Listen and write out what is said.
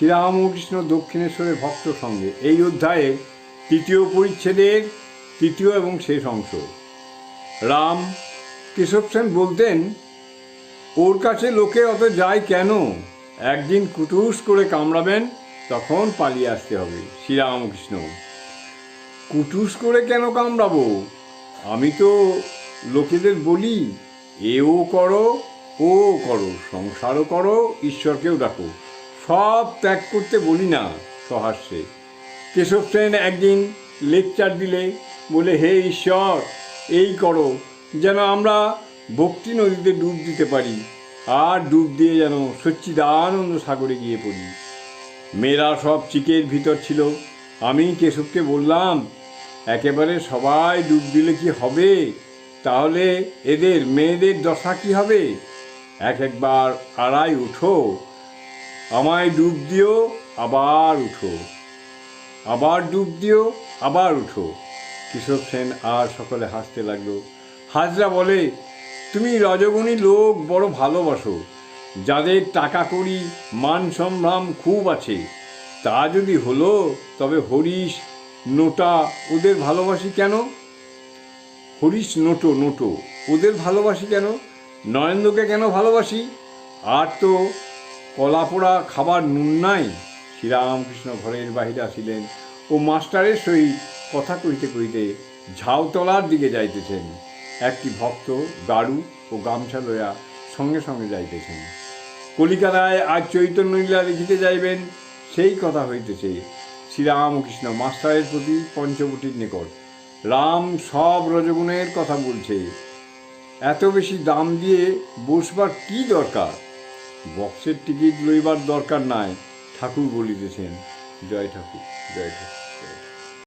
শ্রীরামকৃষ্ণ দক্ষিণেশ্বরের ভক্ত সঙ্গে। এই অধ্যায়ে তৃতীয় পরিচ্ছেদের তৃতীয় এবং শেষ অংশ। রাম কেশব সেন বলতেন, ওর কাছে লোকে অত যায় কেন? একদিন কুটুস করে কামড়াবেন, তখন পালিয়ে আসতে হবে শ্রীরামকৃষ্ণ। কুটুস করে কেন কামড়াবো? আমি তো লোকেদের বলি, এও করো, ও করো, সংসারও করো, ঈশ্বরকেও ডাকো। সব ত্যাগ করতে বলি না সহাস্যে। কেশব সেন একদিন লেকচার দিলে, বলে, হে ঈশ্বর, এই করো, যেন আমরা ভক্তি নদীতে ডুব দিতে পারি, আর ডুব দিয়ে যেন সচ্চিদানন্দ সাগরে গিয়ে পড়ি। মেয়েরা সব চিকের ভিতর ছিল। আমি কেশবকে বললাম, একেবারে সবাই ডুব দিলে কি হবে? তাহলে এদের, মেয়েদের দশা কি হবে? এক একবার আড়াই উঠো আমায় ডুব দিও, আবার উঠো। আবার ডুব দিও, আবার উঠো। কিশোর সেন আর সকলে হাসতে লাগল। হাজরা বলে, তুমি রজগুণী লোক বড় ভালোবাসো। যাদের টাকা করি মান সম্ভ্রাম খুব আছে। তা যদি হলো, তবে হরিশ, নোটা, ওদের ভালোবাসি কেন? হরিশ, নোটো নোটো, ওদের ভালোবাসি কেন? নরেন্দ্রকে কেন ভালোবাসি? আর তো কলাপোড়া খাবার নুন নাই। শ্রীরামকৃষ্ণ ঘরের বাহিরে আসিলেন ও মাস্টারের সহিত কথা কইতে কইতে ঝাউতলার দিকে যাইতেছেন। একটি ভক্ত গাড়ু ও গামছা লইয়া সঙ্গে সঙ্গে যাইতেছেন। কলিকাতায় আজ চৈতন্য লীলা লিখিতে যাইবেন, সেই কথা হইতেছে শ্রীরামকৃষ্ণ মাস্টারের প্রতি পঞ্চবটির নিকট। রাম সব রজগুণের কথা বলছে। এত বেশি দাম দিয়ে বসবার কি দরকার? বক্সের টিকিট লইবার দরকার নাই। ঠাকুর বলিতেছেন জয় ঠাকুর জয় ঠাকুর